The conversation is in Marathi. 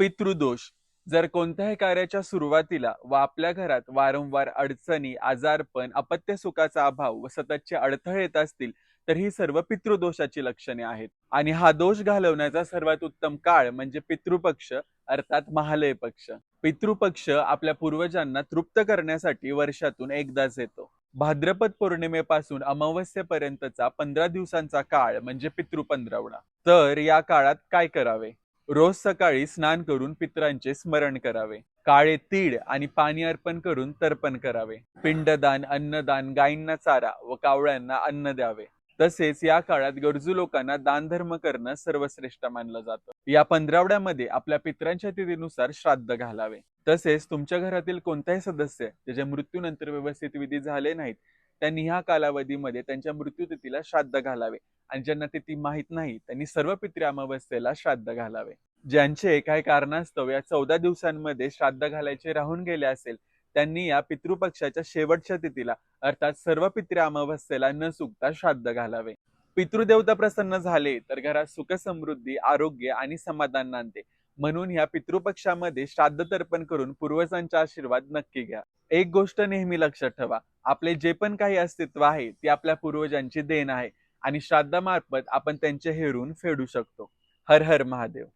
पितृदोष. जर कोणत्याही कार्याच्या सुरुवातीला व आपल्या घरात वारंवार अडचणी आजारपण अपत्य सुखाचा अभाव व सततचे अडथळे येत असतील तर ही सर्व पितृदोषाची लक्षणे आहेत. आणि हा दोष घालवण्याचा सर्वात उत्तम काळ म्हणजे पितृपक्ष अर्थात महालय पक्ष पितृपक्ष आपल्या पूर्वजांना तृप्त करण्यासाठी वर्षातून एकदाच येतो. भाद्रपद पौर्णिमेपासून अमावस्येपर्यंतचा पंधरा दिवसांचा काळ म्हणजे पितृपंधरवडा. तर या काळात काय करावे? रोज सकाळी स्नान करून पितरांचे स्मरण करावे. काळे तीळ आणि पाणी अर्पण करून तर्पण करावे. पिंडदान अन्नदान गायींना चारा व कावळ्यांना अन्न द्यावे. तसेच या काळात गरजू लोकांना दान धर्म करणं सर्वश्रेष्ठ मानलं जातं. या पंधरावड्यामध्ये आपल्या पितरांच्या तिथीनुसार श्राद्ध घालावे. तसेच तुमच्या घरातील कोणताही सदस्य ज्याच्या मृत्यूनंतर व्यवस्थित विधी झाले नाहीत त्यांनी ह्या कालावधीमध्ये त्यांच्या मृत्यूतिथीला श्राद्ध घालावे. आणि ज्यांना तिथी माहीत नाही त्यांनी सर्व पित्री अमावस्येला श्राद्ध घालावे. ज्यांचे काही कारणास्तव या चौदा दिवसांमध्ये श्राद्ध घालायचे राहून गेले असेल त्यांनी या पितृपक्षाच्या शेवटच्या तिथीला अर्थात सर्व पित्री अमावस्येला न चुकता श्राद्ध घालावे. पितृदेवता प्रसन्न झाले तर घरात सुख समृद्धी आरोग्य आणि समाधान नांदते. म्हणून या पितृपक्षामध्ये श्राद्ध तर्पण करून पूर्वजांचा आशीर्वाद नक्की घ्या. एक गोष्ट नेहमी लक्षात ठेवा आपले जे पण काही अस्तित्व आहे ते आपल्या पूर्वजांची देण आहे. आणि श्राद्धामार्फत आपण त्यांचे हेरून फेडू शकतो. हर हर महादेव.